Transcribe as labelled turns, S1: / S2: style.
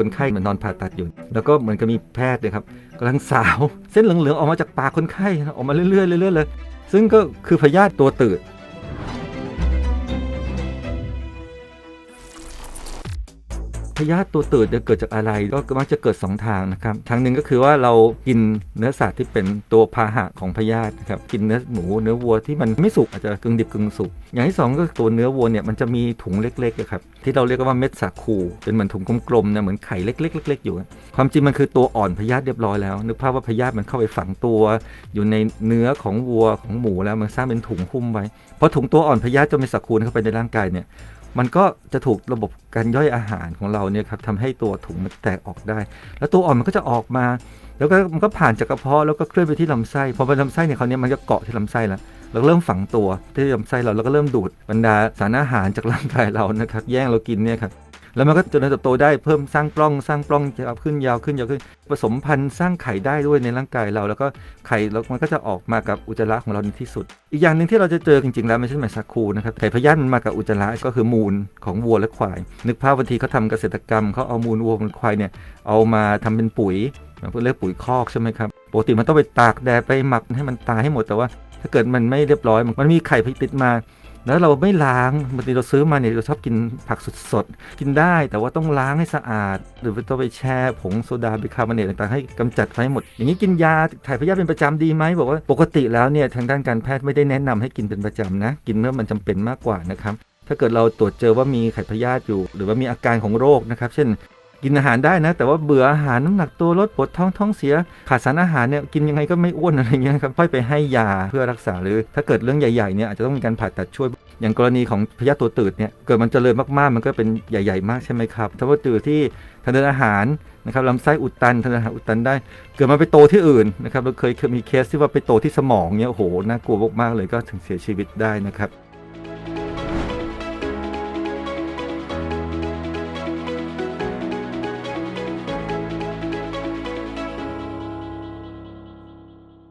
S1: คนไข้เหมือนนอนผ่าตัดอยู่ แล้วก็เหมือนกับมีแพทย์เลยครับกำลังสาว เส้นเหลืองๆออกมาจากปากคนไข้ออกมาเรื่อยๆเรื่อยๆเลยซึ่งก็คือพยาธิตัวตืด พยาธิตัวตืดเนี่ยเกิดจากอะไรก็มักจะเกิด 2 ทางนะครับทางหนึ่งก็คือว่าเรากินเนื้อสัตว์ที่เป็นตัวพาหะของพยาธินะครับกินเนื้อหมูเนื้อวัวที่มันไม่สุกอาจจะกึ่งดิบกึ่งสุกอย่างที่สองก็ตัวเนื้อวัวเนี่ยมันจะมีถุงเล็กๆอะครับที่เราเรียกว่าเม็ดสาคูเป็นเหมือนถุงกลมๆนะเหมือนไข่เล็กๆเล็กๆอยู่ ความจริงมันคือตัวอ่อนพยาธิเรียบร้อยแล้ว นึกภาพว่าพยาธิมันเข้าไปฝังตัว อยู่ในเนื้อของวัวของหมูแล้วมันสร้างเป็นถุงหุ้มไว้พอถุงตัวอ่อนพยาธิจนเป็นสาคูเข้าไปในร่างกายเนี่ย มันก็จะถูกระบบการย่อยอาหารของเราเนี่ยครับทำให้ตัวถุงมันแตกออกได้ แล้วตัวอ่อนมันก็จะออกมา แล้วก็มันก็ผ่านจากกระเพาะแล้วก็เคลื่อนไปที่ลำไส้พอไปลำไส้เนี่ยคราวนี้มันก็เกาะที่ลำไส้แล้วแล้วเริ่มฝังตัวที่ลำไส้เราแล้วก็เริ่มดูดบรรดาสารอาหารจากร่างกายเรานะครับแย่งเรากินเนี่ยครับ แล้วมันก็เจริญเติบโตได้เพิ่มสร้างปล้องสร้างปล้องยาวขึ้นยาวขึ้นยาวขึ้น ผสมพันธุ์สร้างไข่ได้ด้วยในร่างกายเรา แล้วก็ไข่แล้วมันก็จะออกมากับอุจจาระของเราในที่สุด อีกอย่างหนึ่งที่เราจะเจอจริงๆแล้วไม่ใช่แมสาคูนะครับไข่พยาธิมันมากับอุจจาระก็คือมูลของวัวและควาย นึกภาพบางทีเขาทำเกษตรกรรมเขาเอามูลวัวมูลควายเนี่ยเอามาทำเป็นปุ๋ยเพื่อเรียกปุ๋ยคอกใช่ไหมครับปกติมันต้องไปตากแดดไปหมักให้มันตายให้หมดแต่ว่า ถ้าเกิดมันไม่เรียบร้อยมันมีไข่ติดมา แล้วเราไม่ล้างบางทีเราซื้อมาเนี่ยเราชอบกินผักสดๆ กินได้แต่ว่าต้องล้างให้สะอาด หรือต้องไปแช่ผงโซดาบิคาร์บอเนตต่างๆให้กำจัดไฟหมด อย่างนี้กินยาถ่ายพยาธิเป็นประจำดีไหมบอกว่าปกติแล้วเนี่ยทางด้านการแพทย์ไม่ได้แนะนำให้กินเป็นประจำนะ กินเมื่อมันจำเป็นมากกว่านะครับถ้าเกิดเราตรวจเจอว่ามีไข่พยาธิอยู่ หรือว่ามีอาการของโรคนะครับ เช่น กินอาหารได้นะ แต่ว่าเบื่ออาหารน้ำหนักตัวลดปวดท้องท้องเสีย ขาดสารอาหารเนี่ยกินยังไงก็ไม่อ้วนอะไรเงี้ยครับค่อยไปให้ยาเพื่อรักษาหรือ ถ้าเกิดเรื่องใหญ่ๆเนี่ยอาจจะต้องมีการผ่าตัดช่วย อย่างกรณีของพยาธิตัวตืดเนี่ยเกิดมันเจริญมากๆ มันก็เป็นใหญ่ ๆ มากใช่ไหมครับถ้าว่าตืดที่ทางเดินอาหารนะครับลำไส้อุดตันทางเดินอาหารอุดตันได้ เกิดมาไปโตที่อื่นนะครับเราเคยเคยมีเคสที่ว่าไปโตที่สมองเนี่ยโอ้โหน่ากลัวมากๆเลยก็ถึงเสียชีวิตได้นะครับ